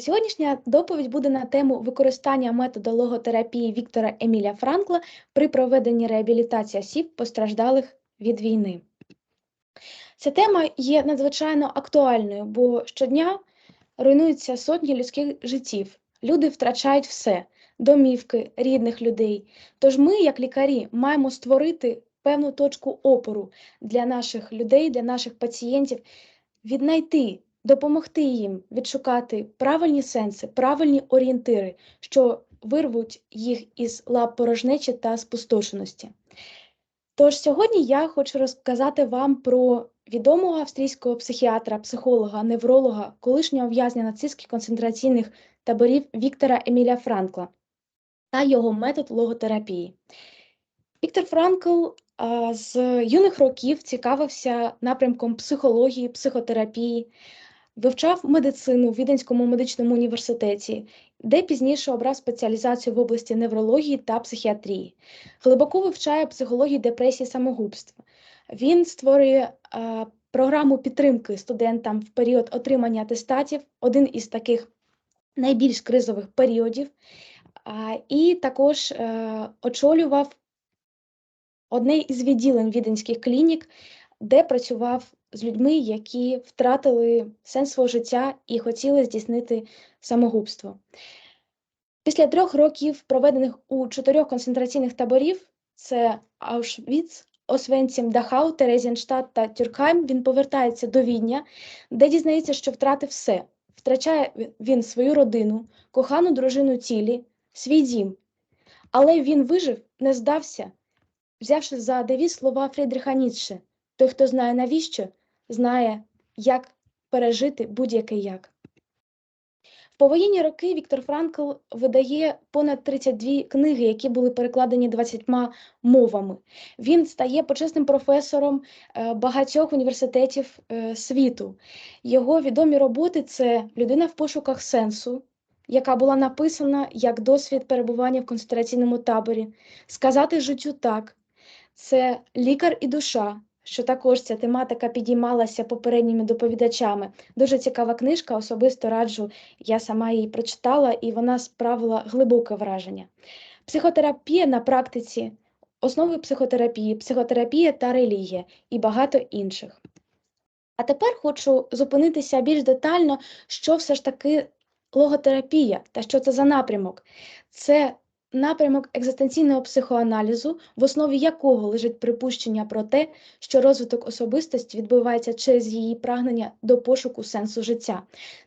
Сьогоднішня доповідь буде на тему використання методу логотерапії Віктора Еміля Франкла при проведенні реабілітації осіб, постраждалих від війни. Ця тема є надзвичайно актуальною, бо щодня руйнуються сотні людських життів. Люди втрачають все домівки, рідних людей. Тож ми, як лікарі, маємо створити певну точку опору для наших людей, для наших пацієнтів, віднайти, допомогти їм відшукати правильні сенси, правильні орієнтири, що вирвуть їх із лап порожнечі та спустошеності. Тож сьогодні я хочу розказати вам про відомого австрійського психіатра, психолога, невролога, колишнього в'язня нацистських концентраційних таборів Віктора Еміля Франкла та його метод логотерапії. Віктор Франкл з юних років цікавився напрямком психології, психотерапії, вивчав медицину в Віденському медичному університеті, де пізніше обрав спеціалізацію в області неврології та психіатрії. Глибоко вивчає психологію депресії самогубства. Він створює а, програму підтримки студентам в період отримання атестатів, один із таких найбільш кризових періодів. А, І також е, очолював одне із відділень віденських клінік, де працював з людьми, які втратили сенс свого життя і хотіли здійснити самогубство. Після трьох років, проведених у чотирьох концентраційних таборів: це Аушвіц, Освенцім, Дахау, Терезінштадт та Тюркхайм, він повертається до Відня, де дізнається, що втратив все. Втрачає він свою родину, кохану дружину тілі, свій дім. Але він вижив, не здався, взявши за девіз слова Фрідріха Ніцше той, хто знає навіщо, знає, як пережити будь-який як. В повоєнні роки Віктор Франкл видає понад 32 книги, які були перекладені 20 мовами. Він стає почесним професором багатьох університетів світу. Його відомі роботи це людина в пошуках сенсу, яка була написана як досвід перебування в концентраційному таборі, сказати життю так, це лікар і душа, що також ця тематика підіймалася попередніми доповідачами. Дуже цікава книжка, особисто раджу, я сама її прочитала, і вона справила глибоке враження. Психотерапія на практиці, основи психотерапії, психотерапія та релігія і багато інших. А тепер хочу зупинитися більш детально, що все ж таки логотерапія та що це за напрямок. Це напрямок екзистенційного психоаналізу, в основі якого лежить припущення про те, що розвиток особистості відбувається через її прагнення до пошуку сенсу життя.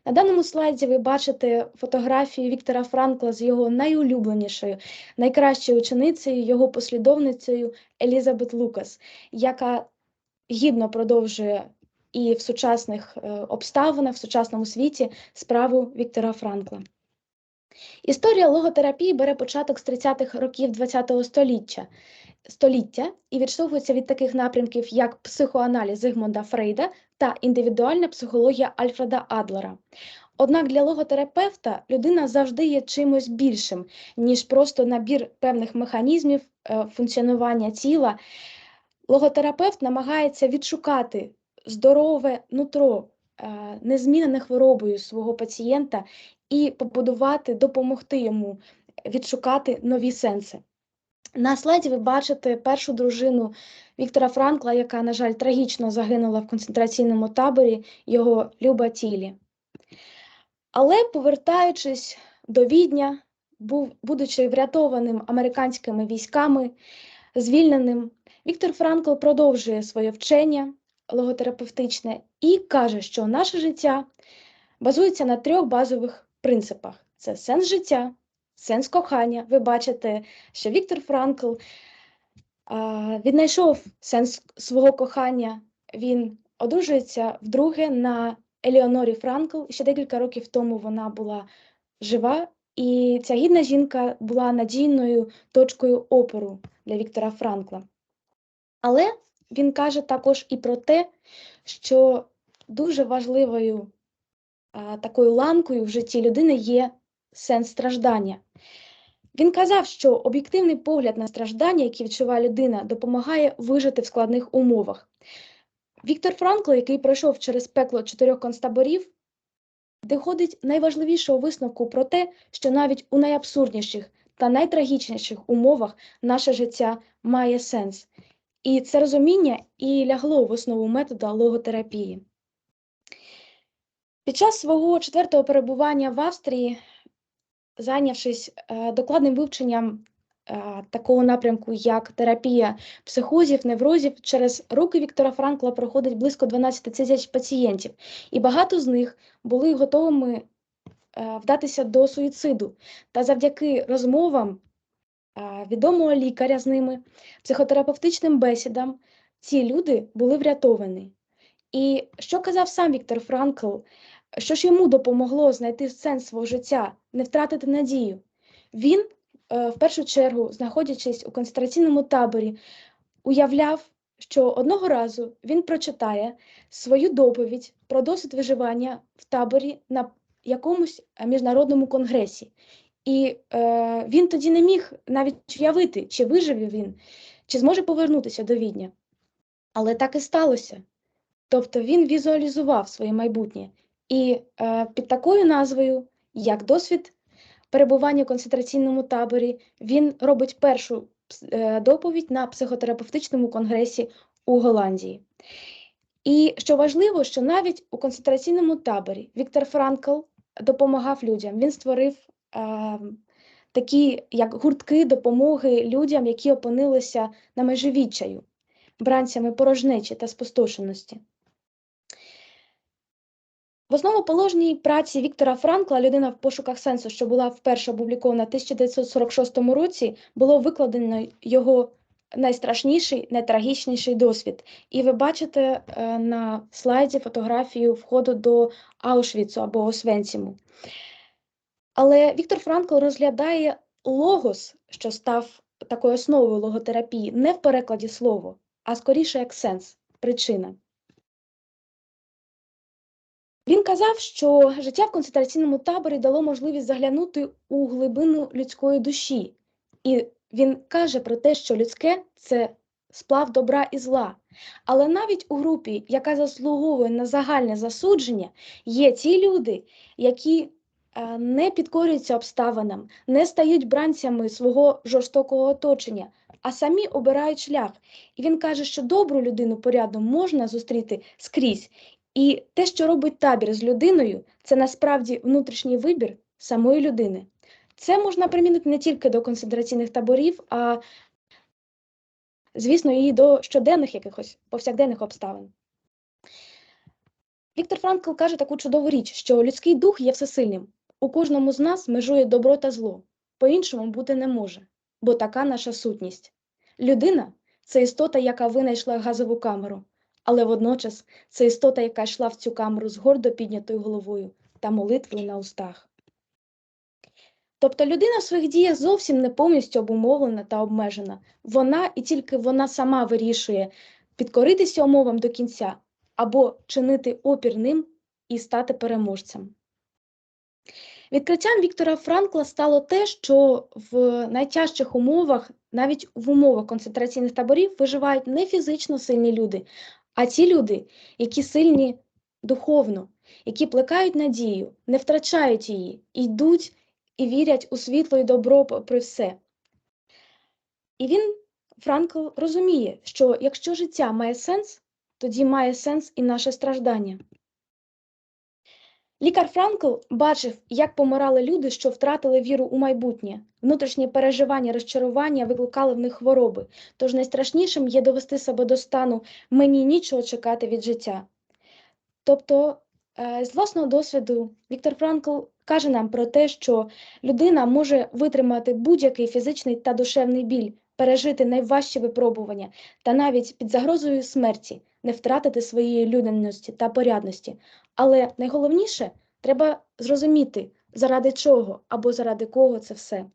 На даному слайді ви бачите фотографію Віктора Франкла з його найулюбленішою, найкращою ученицею, його послідовницею Елізабет Лукас, яка гідно продовжує. І в сучасних е, обставинах, в сучасному світі справу Віктора Франкла. Історія логотерапії бере початок з 30-х років ХХ століття століття і відштовхується від таких напрямків, як психоаналіз Зигмунда Фрейда та індивідуальна психологія Альфреда Адлера. Однак для логотерапевта людина завжди є чимось більшим, ніж просто набір певних механізмів е, функціонування тіла. Логотерапевт намагається відшукати здорове нутро, е, незмінене хворобою свого пацієнта і побудувати, допомогти йому відшукати нові сенси. На слайді ви бачите першу дружину Віктора Франкла, яка, на жаль, трагічно загинула в концентраційному таборі його Люба Тілі. Але, повертаючись до Відня, був, будучи врятованим американськими військами, звільненим, Віктор Франкл продовжує своє вчення логотерапевтичне і каже, що наше життя базується на трьох базових принципах: це сенс життя, сенс кохання. Ви бачите, що Віктор Франкл віднайшов сенс свого кохання. Він одружується вдруге на Еліонорі Франкл. Ще декілька років тому вона була жива, і ця гідна жінка була надійною точкою опору для Віктора Франкла. Але він каже також і про те, що дуже важливою такою ланкою в житті людини є сенс страждання. Він казав, що об'єктивний погляд на страждання, які відчуває людина, допомагає вижити в складних умовах. Віктор Франкл, який пройшов через пекло чотирьох концтаборів, доходить найважливішого висновку про те, що навіть у найабсурдніших та найтрагічніших умовах наше життя має сенс. І це розуміння і лягло в основу метода логотерапії. Під час свого четвертого перебування в Австрії, зайнявшись е, докладним вивченням е, такого напрямку, як терапія психозів, неврозів, через руки Віктора Франкла проходить близько 12 тисяч пацієнтів, і багато з них були готовими е, вдатися до суїциду. Та завдяки розмовам відомого лікаря з ними, психотерапевтичним бесідам, ці люди були врятовані. І що казав сам Віктор Франкл, що ж йому допомогло знайти сенс свого життя, не втратити надію? Він, е, в першу чергу, знаходячись у концентраційному таборі, уявляв, що одного разу він прочитає свою доповідь про досвід виживання в таборі на якомусь міжнародному конгресі. І е, він тоді не міг навіть уявити, чи виживе він, чи зможе повернутися до Відня. Але так і сталося. Тобто він візуалізував своє майбутнє. І е, під такою назвою, як досвід перебування в концентраційному таборі, він робить першу е, доповідь на психотерапевтичному конгресі у Голландії. І що важливо, що навіть у концентраційному таборі Віктор Франкл допомагав людям. Він створив е, такі як гуртки допомоги людям, які опинилися на межі відчаю, бранцями порожнечі та спустошеності. В основоположній праці Віктора Франкла Людина в пошуках сенсу, що була вперше опублікована в 1946 році, було викладено його найстрашніший, найтрагічніший досвід. І ви бачите е, на слайді фотографію входу до Аушвіцу або Освенціму. Але Віктор Франкл розглядає логос, що став такою основою логотерапії, не в перекладі слово, а скоріше як сенс, причина. Він казав, що життя в концентраційному таборі дало можливість заглянути у глибину людської душі, і він каже про те, що людське це сплав добра і зла. Але навіть у групі, яка заслуговує на загальне засудження, є ті люди, які е, не підкорюються обставинам, не стають бранцями свого жорстокого оточення, а самі обирають шлях. І він каже, що добру людину порядно можна зустріти скрізь. І те, що робить табір з людиною, це насправді внутрішній вибір самої людини. Це можна примінити не тільки до концентраційних таборів, а, звісно, і до щоденних якихось повсякденних обставин. Віктор Франкл каже таку чудову річ, що людський дух є всесильним. У кожному з нас межує добро та зло, по-іншому бути не може, бо така наша сутність. Людина це істота, яка винайшла газову камеру, але водночас це істота, яка йшла в цю камеру з гордо піднятою головою та молитвою на устах. Тобто людина в своїх діях зовсім не повністю обумовлена та обмежена. Вона і тільки вона сама вирішує підкоритися умовам до кінця або чинити опір ним і стати переможцем. Відкриттям Віктора Франкла стало те, що в найтяжчих умовах, навіть в умовах концентраційних таборів, виживають не фізично сильні люди, а ті люди, які сильні духовно, які плекають надію, не втрачають її, йдуть і вірять у світло і добро при все. І він, Франкл, розуміє, що якщо життя має сенс, тоді має сенс і наше страждання. Лікар Франкл бачив, як помирали люди, що втратили віру у майбутнє. Внутрішні переживання, розчарування викликали в них хвороби, тож найстрашнішим є довести себе до стану мені нічого чекати від життя. Тобто, е, з власного досвіду, Віктор Франкл каже нам про те, що людина може витримати будь-який фізичний та душевний біль, пережити найважчі випробування та навіть під загрозою смерті не втратити своєї людяності та порядності. Але найголовніше треба зрозуміти, заради чого або заради кого це все.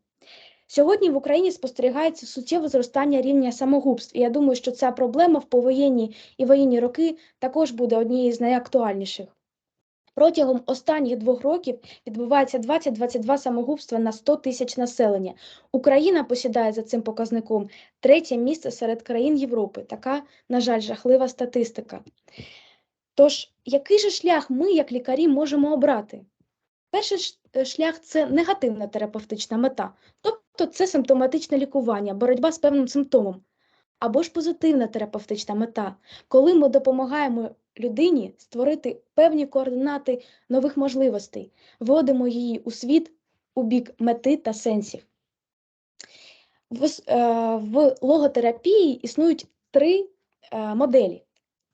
Сьогодні в Україні спостерігається суттєве зростання рівня самогубств, і я думаю, що ця проблема в повоєнні і воєнні роки також буде однією з найактуальніших. Протягом останніх двох років відбувається 20-22 самогубства на 100 тисяч населення. Україна посідає за цим показником третє місце серед країн Європи. Така, на жаль, жахлива статистика. Тож, який же шлях ми, як лікарі, можемо обрати? Перший е, шлях це негативна терапевтична мета, тобто це симптоматичне лікування, боротьба з певним симптомом. Або ж позитивна терапевтична мета, коли ми допомагаємо людині створити певні координати нових можливостей, вводимо її у світ у бік мети та сенсів. В, е, в логотерапії існують три е, моделі.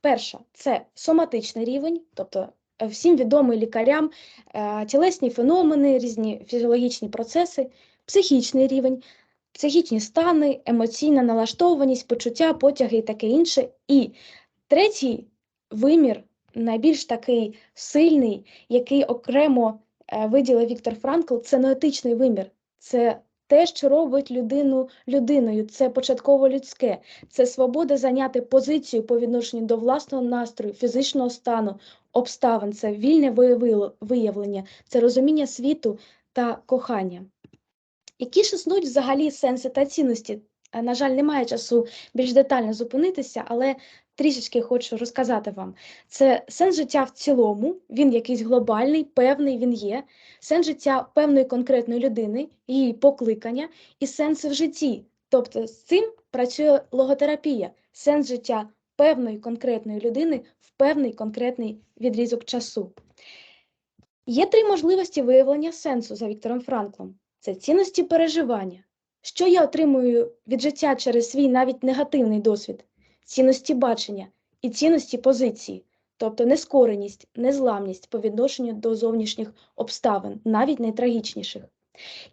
Перша це соматичний рівень, тобто е, всім відомий лікарям е, тілесні феномени, різні фізіологічні процеси, психічний рівень, психічні стани, емоційна налаштованість, почуття, потяги і таке інше. І третій вимір, найбільш такий сильний, який окремо е, виділив Віктор Франкл, це ноетичний вимір. Це те, що робить людину людиною, це початково людське, це свобода зайняти позицію по відношенню до власного настрою, фізичного стану, обставин, це вільне виявлення, це розуміння світу та кохання. Які ж існують взагалі сенси та цінності? Е, На жаль, немає часу більш детально зупинитися, але трішечки хочу розказати вам. Це сенс життя в цілому, він якийсь глобальний, певний він є, сенс життя певної конкретної людини, її покликання і сенси в житті. Тобто з цим працює логотерапія, сенс життя певної конкретної людини в певний конкретний відрізок часу. Є три можливості виявлення сенсу за Віктором Франклом. Це цінності переживання. Що я отримую від життя через свій навіть негативний досвід, цінності бачення і цінності позиції, тобто нескореність, незламність по відношенню до зовнішніх обставин, навіть найтрагічніших.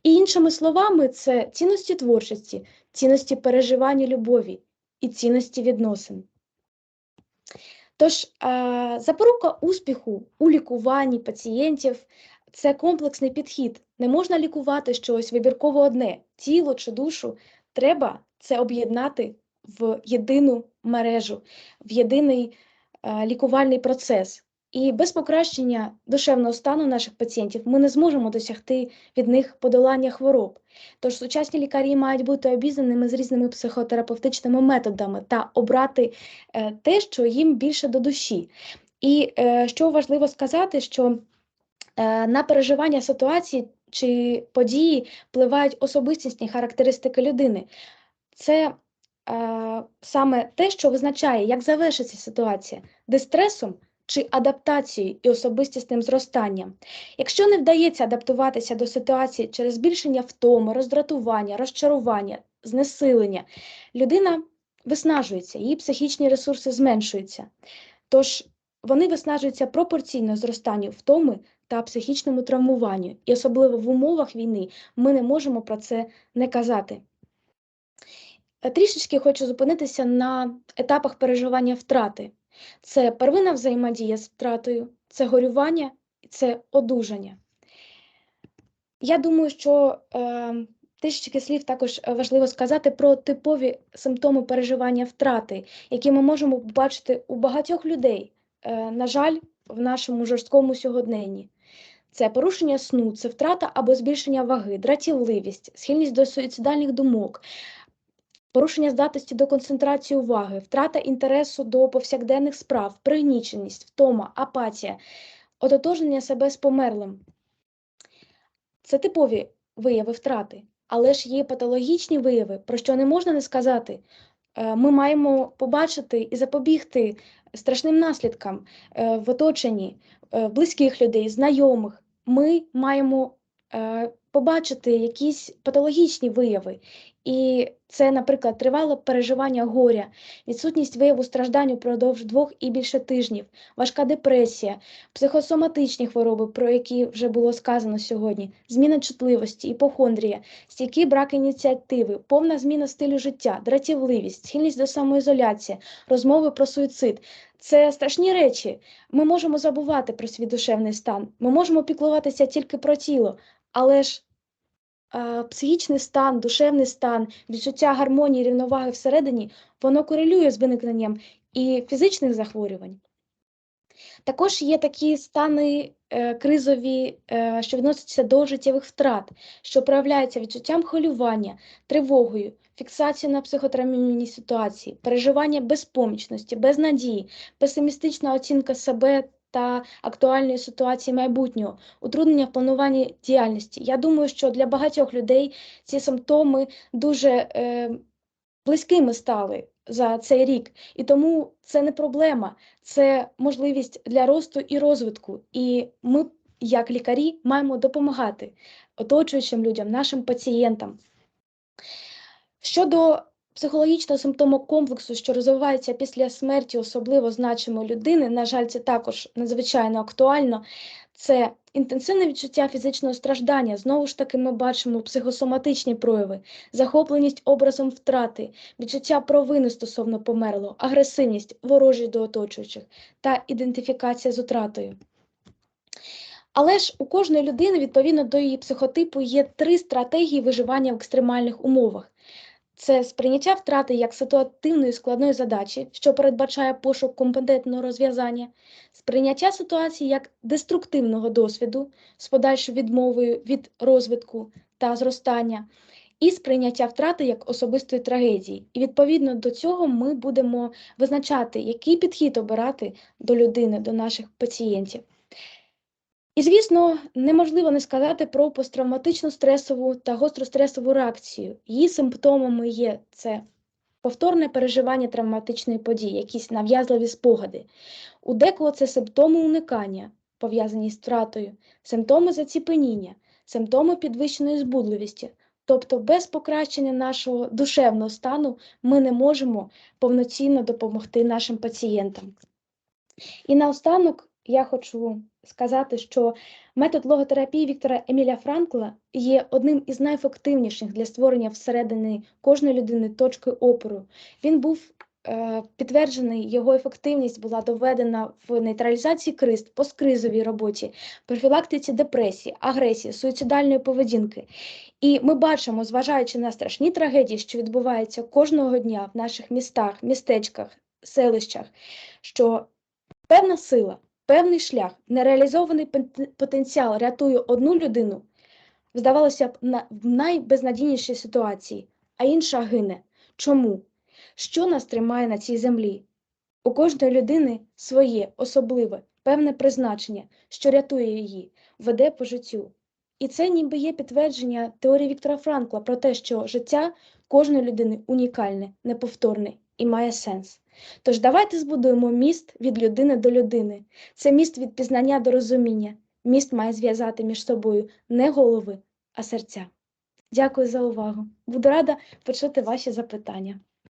І іншими словами, це цінності творчості, цінності переживання любові і цінності відносин. Тож, запорука успіху у лікуванні пацієнтів це комплексний підхід. Не можна лікувати щось вибірково одне тіло чи душу. Треба це об'єднати в єдину мережу, в єдиний е, лікувальний процес. І без покращення душевного стану наших пацієнтів ми не зможемо досягти від них подолання хвороб. Тож сучасні лікарі мають бути обізнаними з різними психотерапевтичними методами та обрати е, те, що їм більше до душі. І е, що важливо сказати, що е, на переживання ситуації чи події впливають особистісні характеристики людини. Це е, саме те, що визначає, як завершиться ситуація дистресом чи адаптацією і особистісним зростанням. Якщо не вдається адаптуватися до ситуації через збільшення втоми, роздратування, розчарування, знесилення, людина виснажується, її психічні ресурси зменшуються. Тож вони виснажуються пропорційно зростанню втоми та психічному травмуванню. І особливо в умовах війни ми не можемо про це не казати. Е, Трішечки хочу зупинитися на етапах переживання втрати. Це первинна взаємодія з втратою, це горювання це одужання. Я думаю, що е, трішечки слів також важливо сказати про типові симптоми переживання втрати, які ми можемо побачити у багатьох людей, е, на жаль, в нашому жорсткому сьогоденні. Це порушення сну, це втрата або збільшення ваги, дратівливість, схильність до суїцидальних думок, порушення здатності до концентрації уваги, втрата інтересу до повсякденних справ, пригніченість, втома, апатія, ототожнення себе з померлим. Це типові вияви втрати, але ж є патологічні вияви, про що не можна не сказати. Е, Ми маємо побачити і запобігти страшним наслідкам е, в оточенні е, близьких людей, знайомих. Ми маємо е, побачити якісь патологічні вияви. І це, наприклад, тривале переживання горя, відсутність вияву страждань упродовж двох і більше тижнів, важка депресія, психосоматичні хвороби, про які вже було сказано сьогодні, зміна чутливості, іпохондрія, стійкий брак ініціативи, повна зміна стилю життя, дратівливість, схильність до самоізоляції, розмови про суїцид. Це страшні речі. Ми можемо забувати про свій душевний стан. Ми можемо піклуватися тільки про тіло, але ж е, психічний стан, душевний стан, відчуття гармонії, рівноваги всередині, воно корелює з виникненням і фізичних захворювань. Також є такі стани кризові, е, що відносяться до життєвих втрат, що проявляються відчуттям хвилювання, тривогою, фіксацією на психотравмійній ситуації, переживання безпомічності, безнадії, песимістична оцінка себе та актуальної ситуації майбутнього, утруднення в плануванні діяльності. Я думаю, що для багатьох людей ці симптоми дуже е, близькими стали за цей рік, і тому це не проблема, це можливість для росту і розвитку. І ми, як лікарі, маємо допомагати оточуючим людям, нашим пацієнтам. Щодо психологічного симптому комплексу, що розвивається після смерті особливо значимої людини, на жаль, це також надзвичайно актуально. Це інтенсивне відчуття фізичного страждання. Знову ж таки, ми бачимо психосоматичні прояви, захопленість образом втрати, відчуття провини стосовно померлого, агресивність, ворожість до оточуючих та ідентифікація з утратою. Але ж у кожної людини, відповідно до її психотипу, є три стратегії виживання в екстремальних умовах. Це сприйняття втрати як ситуативної складної задачі, що передбачає пошук компетентного розв'язання, сприйняття ситуації як деструктивного досвіду з подальшою відмовою від розвитку та зростання, і сприйняття втрати як особистої трагедії. І відповідно до цього ми будемо визначати, який підхід обирати до людини, до наших пацієнтів. І, звісно, неможливо не сказати про посттравматичну стресову та гостростресову реакцію. Її симптомами є це повторне переживання травматичної події, якісь нав'язливі спогади. У декого це симптоми уникання, пов'язані з втратою, симптоми заціпеніння, симптоми підвищеної збудливості. Тобто, без покращення нашого душевного стану ми не можемо повноцінно допомогти нашим пацієнтам. І наостанок я хочу сказати, що метод логотерапії Віктора Еміля Франкла є одним із найефективніших для створення всередині кожної людини точки опору. Він був е, підтверджений, його ефективність була доведена в нейтралізації криз, посткризовій роботі, профілактиці депресії, агресії, суїцидальної поведінки. І ми бачимо, зважаючи на страшні трагедії, що відбуваються кожного дня в наших містах, містечках, селищах, що певна сила певний шлях, нереалізований потенціал рятує одну людину, здавалося б, в найбезнадійнішій ситуації, а інша гине. Чому? Що нас тримає на цій землі? У кожної людини своє, особливе, певне призначення, що рятує її, веде по життю. І це ніби є підтвердження теорії Віктора Франкла про те, що життя кожної людини унікальне, неповторне і має сенс. Тож давайте збудуємо міст від людини до людини. Це міст від пізнання до розуміння. Міст має зв'язати між собою не голови, а серця. Дякую за увагу. Буду рада почути ваші запитання.